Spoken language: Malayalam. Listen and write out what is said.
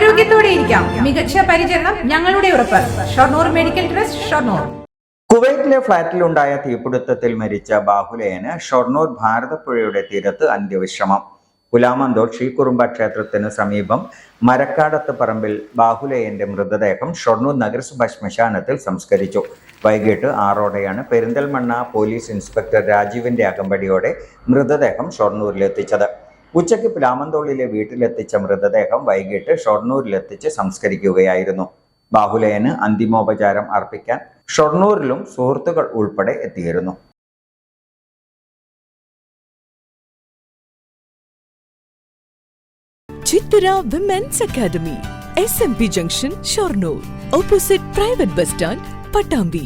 ആരോഗ്യത്തോടെ ഇരിക്കാം. മികച്ച പരിചരണം ഞങ്ങളുടെ ഉറപ്പ്. Shoranur medical trust Shoranur. കുവൈറ്റിലെ ഫ്ളാറ്റിലുണ്ടായ തീപിടുത്തത്തിൽ മരിച്ച ബാഹുലയന് ഷൊർണൂർ ഭാരതപ്പുഴയുടെ തീരത്ത് അന്ത്യവിശ്രമം. പുലാമന്തോൾ ശ്രീകുറുമ്പ ക്ഷേത്രത്തിന് സമീപം മരക്കാടത്ത് പറമ്പിൽ ബാഹുലയന്റെ മൃതദേഹം ഷൊർണൂർ നഗരസഭ ശ്മശാനത്തിൽ സംസ്കരിച്ചു. വൈകിട്ട് ആറോടെയാണ് പെരിന്തൽമണ്ണ പോലീസ് ഇൻസ്പെക്ടർ രാജീവിന്റെ അകമ്പടിയോടെ മൃതദേഹം ഷൊർണൂരിലെത്തിച്ചത്. ഉച്ചയ്ക്ക് പ്ലാമന്തോളിലെ വീട്ടിലെത്തിച്ച മൃതദേഹം വൈകിട്ട് ഷൊർണൂരിലെത്തിച്ച് സംസ്കരിക്കുകയായിരുന്നു. ബാഹുലയന് അന്തിമോപചാരം അർപ്പിക്കാൻ ഷൊർണൂരിലും സുഹൃത്തുക്കൾ ഉൾപ്പെടെ എത്തിയിരുന്നു. Chithara women's academy S M P junction Shoranur opposite private bus stand Pattambi